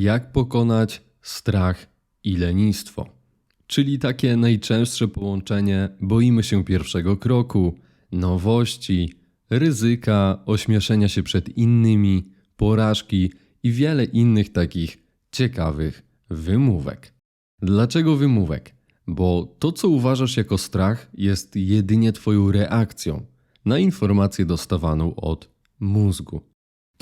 Jak pokonać strach i lenistwo? Czyli takie najczęstsze połączenie boimy się pierwszego kroku, nowości, ryzyka, ośmieszenia się przed innymi, porażki i wiele innych takich ciekawych wymówek. Dlaczego wymówek? Bo to, co uważasz jako strach, jest jedynie Twoją reakcją na informację dostawaną od mózgu.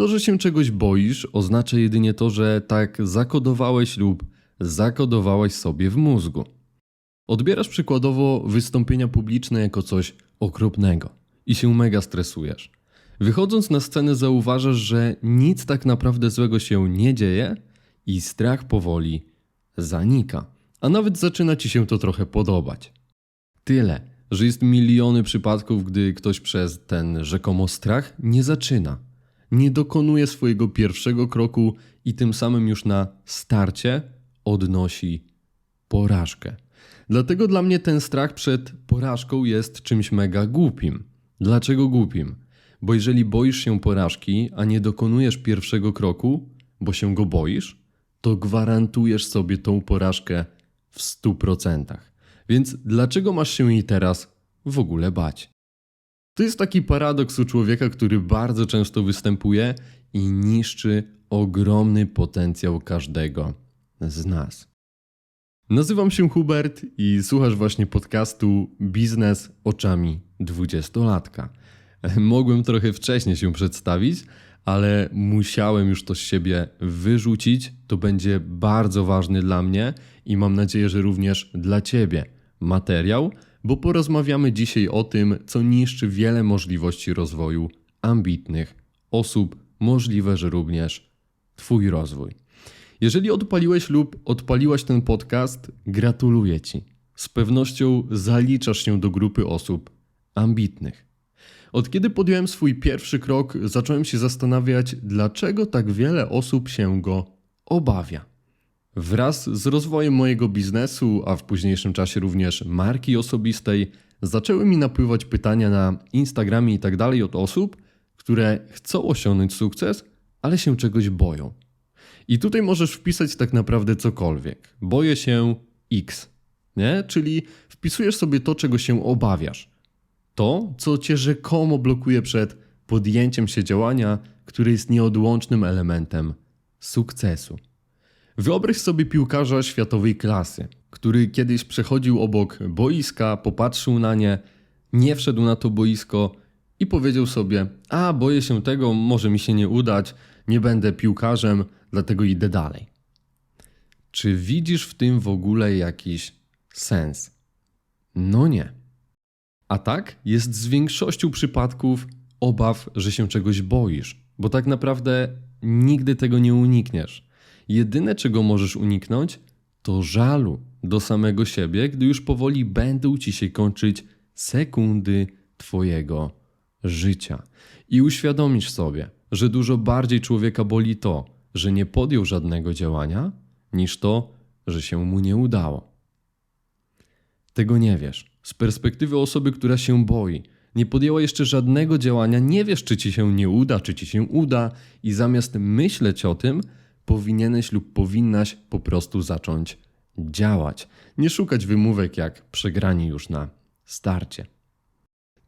To, że się czegoś boisz, oznacza jedynie to, że tak zakodowałeś lub zakodowałeś sobie w mózgu. Odbierasz przykładowo wystąpienia publiczne jako coś okropnego i się mega stresujesz. Wychodząc na scenę, zauważasz, że nic tak naprawdę złego się nie dzieje i strach powoli zanika, a nawet zaczyna ci się to trochę podobać. Tyle, że jest miliony przypadków, gdy ktoś przez ten rzekomo strach nie zaczyna, nie dokonuje swojego pierwszego kroku i tym samym już na starcie odnosi porażkę. Dlatego dla mnie ten strach przed porażką jest czymś mega głupim. Dlaczego głupim? Bo jeżeli boisz się porażki, a nie dokonujesz pierwszego kroku, bo się go boisz, to gwarantujesz sobie tą porażkę w 100%. Więc dlaczego masz się jej teraz w ogóle bać? To jest taki paradoks u człowieka, który bardzo często występuje i niszczy ogromny potencjał każdego z nas. Nazywam się Hubert i słuchasz właśnie podcastu Biznes oczami dwudziestolatka. Mogłem trochę wcześniej się przedstawić, ale musiałem już to z siebie wyrzucić. To będzie bardzo ważny dla mnie i mam nadzieję, że również dla Ciebie materiał, bo porozmawiamy dzisiaj o tym, co niszczy wiele możliwości rozwoju ambitnych osób, możliwe, że również Twój rozwój. Jeżeli odpaliłeś lub odpaliłaś ten podcast, gratuluję Ci. Z pewnością zaliczasz się do grupy osób ambitnych. Od kiedy podjąłem swój pierwszy krok, zacząłem się zastanawiać, dlaczego tak wiele osób się go obawia. Wraz z rozwojem mojego biznesu, a w późniejszym czasie również marki osobistej, zaczęły mi napływać pytania na Instagramie i tak dalej od osób, które chcą osiągnąć sukces, ale się czegoś boją. I tutaj możesz wpisać tak naprawdę cokolwiek. Boję się X, nie? Czyli wpisujesz sobie to, czego się obawiasz. To, co cię rzekomo blokuje przed podjęciem się działania, które jest nieodłącznym elementem sukcesu. Wyobraź sobie piłkarza światowej klasy, który kiedyś przechodził obok boiska, popatrzył na nie, nie wszedł na to boisko i powiedział sobie: A, boję się tego, może mi się nie udać, nie będę piłkarzem, dlatego idę dalej. Czy widzisz w tym w ogóle jakiś sens? No nie. A tak jest z większością przypadków obaw, że się czegoś boisz, bo tak naprawdę nigdy tego nie unikniesz. Jedyne, czego możesz uniknąć, to żalu do samego siebie, gdy już powoli będą ci się kończyć sekundy Twojego życia. I uświadomisz sobie, że dużo bardziej człowieka boli to, że nie podjął żadnego działania, niż to, że się mu nie udało. Tego nie wiesz. Z perspektywy osoby, która się boi, nie podjęła jeszcze żadnego działania, nie wiesz, czy ci się nie uda, czy ci się uda, i zamiast myśleć o tym, powinieneś lub powinnaś po prostu zacząć działać. Nie szukać wymówek jak przegrani już na starcie.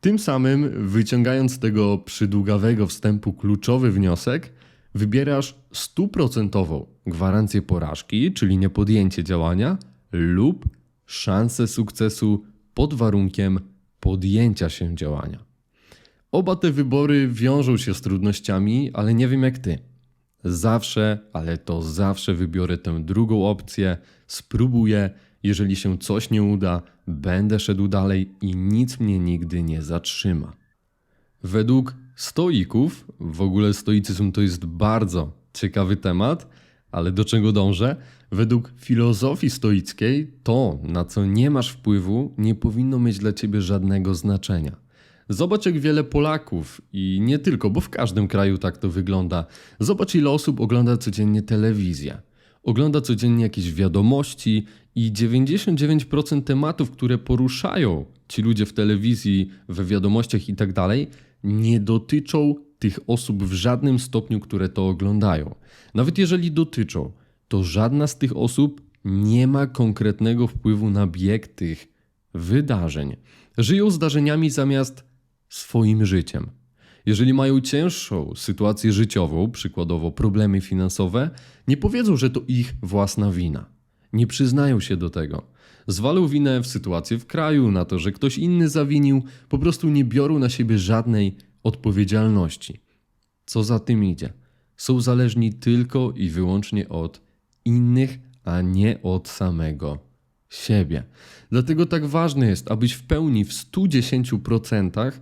Tym samym, wyciągając z tego przydługawego wstępu kluczowy wniosek, wybierasz stuprocentową gwarancję porażki, czyli niepodjęcie działania, lub szansę sukcesu pod warunkiem podjęcia się działania. Oba te wybory wiążą się z trudnościami, ale nie wiem jak ty. Zawsze, ale to zawsze wybiorę tę drugą opcję, spróbuję, jeżeli się coś nie uda, będę szedł dalej i nic mnie nigdy nie zatrzyma. Według stoików, w ogóle stoicyzm to jest bardzo ciekawy temat, ale do czego dążę? Według filozofii stoickiej, to, na co nie masz wpływu, nie powinno mieć dla ciebie żadnego znaczenia. Zobacz, jak wiele Polaków i nie tylko, bo w każdym kraju tak to wygląda. Zobacz, ile osób ogląda codziennie telewizję. Ogląda codziennie jakieś wiadomości i 99% tematów, które poruszają ci ludzie w telewizji, we wiadomościach i tak dalej, nie dotyczą tych osób w żadnym stopniu, które to oglądają. Nawet jeżeli dotyczą, to żadna z tych osób nie ma konkretnego wpływu na bieg tych wydarzeń. Żyją zdarzeniami zamiast swoim życiem. Jeżeli mają cięższą sytuację życiową, przykładowo problemy finansowe, nie powiedzą, że to ich własna wina. Nie przyznają się do tego. Zwalą winę w sytuację w kraju, na to, że ktoś inny zawinił, po prostu nie biorą na siebie żadnej odpowiedzialności. Co za tym idzie? Są zależni tylko i wyłącznie od innych, a nie od samego siebie. Dlatego tak ważne jest, abyś w pełni, w 110%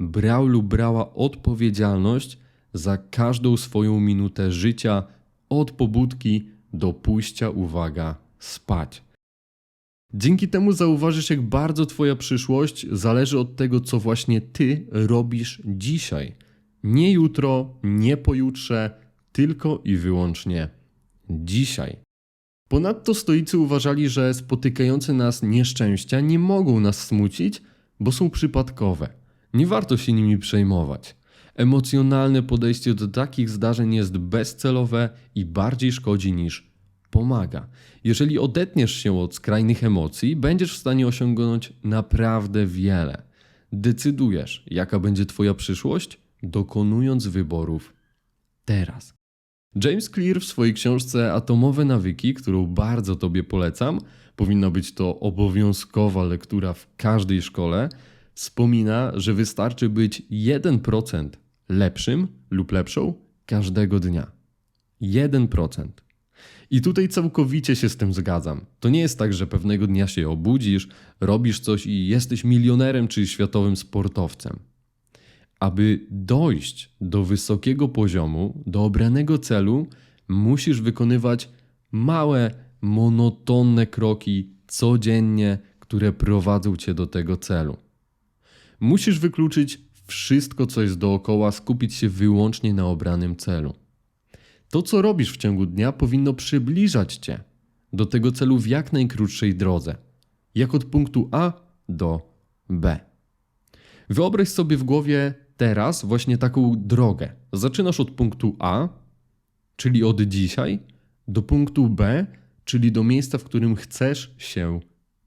brał lub brała odpowiedzialność za każdą swoją minutę życia od pobudki do pójścia, uwaga, spać. Dzięki temu zauważysz, jak bardzo Twoja przyszłość zależy od tego, co właśnie Ty robisz dzisiaj. Nie jutro, nie pojutrze, tylko i wyłącznie dzisiaj. Ponadto stoicy uważali, że spotykające nas nieszczęścia nie mogą nas smucić, bo są przypadkowe. Nie warto się nimi przejmować. Emocjonalne podejście do takich zdarzeń jest bezcelowe i bardziej szkodzi niż pomaga. Jeżeli odetniesz się od skrajnych emocji, będziesz w stanie osiągnąć naprawdę wiele. Decydujesz, jaka będzie Twoja przyszłość, dokonując wyborów teraz. James Clear w swojej książce Atomowe nawyki, którą bardzo Tobie polecam, powinna być to obowiązkowa lektura w każdej szkole, wspomina, że wystarczy być 1% lepszym lub lepszą każdego dnia. 1%. I tutaj całkowicie się z tym zgadzam. To nie jest tak, że pewnego dnia się obudzisz, robisz coś i jesteś milionerem czy światowym sportowcem. Aby dojść do wysokiego poziomu, do obranego celu, musisz wykonywać małe, monotonne kroki codziennie, które prowadzą cię do tego celu. Musisz wykluczyć wszystko, co jest dookoła, skupić się wyłącznie na obranym celu. To, co robisz w ciągu dnia, powinno przybliżać cię do tego celu w jak najkrótszej drodze, jak od punktu A do B. Wyobraź sobie w głowie teraz właśnie taką drogę. Zaczynasz od punktu A, czyli od dzisiaj, do punktu B, czyli do miejsca, w którym chcesz się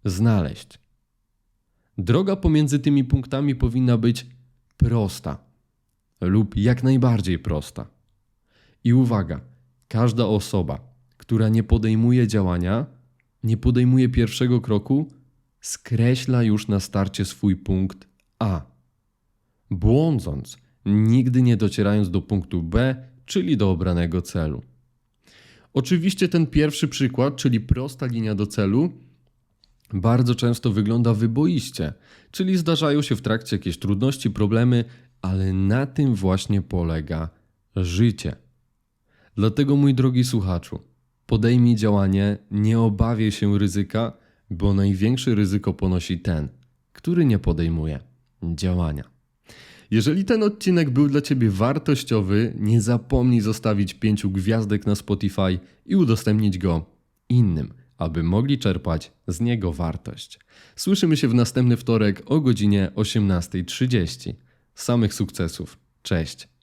znaleźć. Droga pomiędzy tymi punktami powinna być prosta lub jak najbardziej prosta. I uwaga, każda osoba, która nie podejmuje działania, nie podejmuje pierwszego kroku, skreśla już na starcie swój punkt A. Błądząc, nigdy nie docierając do punktu B, czyli do obranego celu. Oczywiście ten pierwszy przykład, czyli prosta linia do celu, bardzo często wygląda wyboiście, czyli zdarzają się w trakcie jakieś trudności, problemy, ale na tym właśnie polega życie. Dlatego, mój drogi słuchaczu, podejmij działanie, nie obawiaj się ryzyka, bo największe ryzyko ponosi ten, który nie podejmuje działania. Jeżeli ten odcinek był dla Ciebie wartościowy, nie zapomnij zostawić pięciu gwiazdek na Spotify i udostępnić go innym, aby mogli czerpać z niego wartość. Słyszymy się w następny wtorek o godzinie 18.30. Samych sukcesów. Cześć.